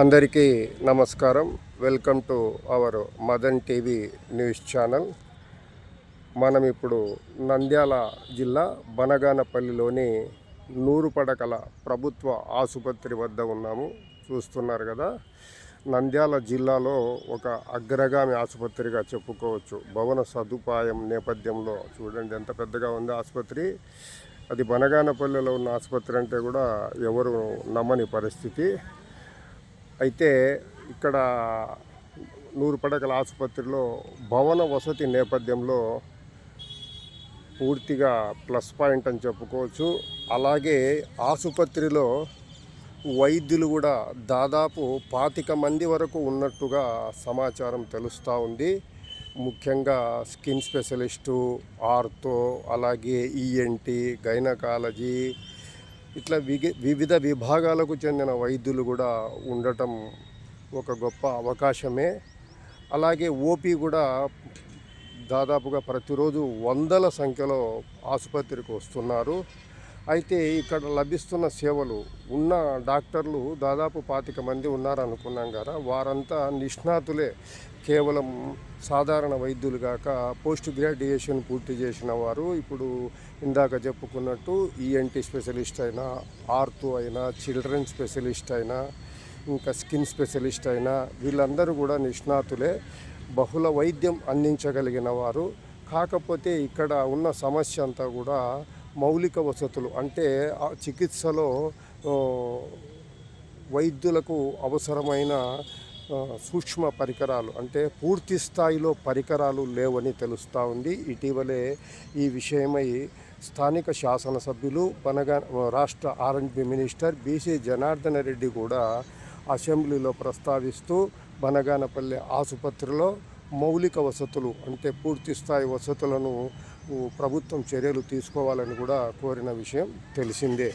అందరికీ నమస్కారం. Welcome to our Madan TV news channel. మనం ఇప్పుడు నంద్యాల జిల్లా బనగానపల్లిలోని నూరు పడకల ప్రభుత్వ ఆసుపత్రి వద్ద ఉన్నాము. చూస్తున్నారు కదా నంద్యాల జిల్లాలో ఒక అగ్రగామి ఆసుపత్రిగా చెప్పుకోవచ్చు. భవన సదుపాయం నేపథ్యంలో చూడండి ఎంత పెద్దగా ఉంది ఆసుపత్రి. అది బనగానపల్లిలో ఉన్న ఆసుపత్రి అంటే కూడా ఎవరు నమ్మని పరిస్థితి. అయితే ఇక్కడ నూరు పడకల ఆసుపత్రిలో భవన వసతి నేపథ్యంలో పూర్తిగా ప్లస్ పాయింట్ అని చెప్పుకోవచ్చు. అలాగే ఆసుపత్రిలో వైద్యులు కూడా దాదాపు పాతిక మంది వరకు ఉన్నట్టుగా సమాచారం తెలుస్తూ ఉంది. ముఖ్యంగా స్కిన్ స్పెషలిస్టు ఆర్తో అలాగే ఈఎన్టీ గైనకాలజీ ఇట్లా విగి వివిధ విభాగాలకు చెందిన వైద్యులు కూడా ఉండటం ఒక గొప్ప అవకాశమే. అలాగే ఓపీ కూడా దాదాపుగా ప్రతిరోజు వందల సంఖ్యలో ఆసుపత్రికి వస్తున్నారు. అయితే ఇక్కడ లభిస్తున్న సేవలు ఉన్న డాక్టర్లు దాదాపు పాతిక మంది ఉన్నారనుకున్నాం కదా. వారంతా నిష్ణాతులే. కేవలం సాధారణ వైద్యులు కాక పోస్ట్ గ్రాడ్యుయేషన్ పూర్తి చేసిన వారు. ఇప్పుడు ఇందాక చెప్పుకున్నట్టు ఈఎన్టీ స్పెషలిస్ట్ అయినా ఆర్తో అయినా చిల్డ్రన్ స్పెషలిస్ట్ అయినా ఇంకా స్కిన్ స్పెషలిస్ట్ అయినా వీళ్ళందరూ కూడా నిష్ణాతులే. బహుళ వైద్యం అందించగలిగిన వారు. కాకపోతే ఇక్కడ ఉన్న సమస్య అంతా కూడా మౌలిక వసతులు అంటే చికిత్సలో వైద్యులకు అవసరమైన సూక్ష్మ పరికరాలు అంటే పూర్తి స్థాయిలో పరికరాలు లేవని తెలుస్తూ ఉంది. ఇటీవలే ఈ విషయమై స్థానిక శాసనసభ్యులు బనగా రాష్ట్ర ఆర్ఎండ్బి మినిస్టర్ బీసీ జనార్దన రెడ్డి కూడా అసెంబ్లీలో ప్రస్తావిస్తూ బనగానపల్లె ఆసుపత్రిలో మౌలిక వసతులు అంటే పూర్తి స్థాయి వసతులను ప్రభుత్వం చర్యలు తీసుకోవాలని కూడా కోరిన విషయం తెలిసిందే.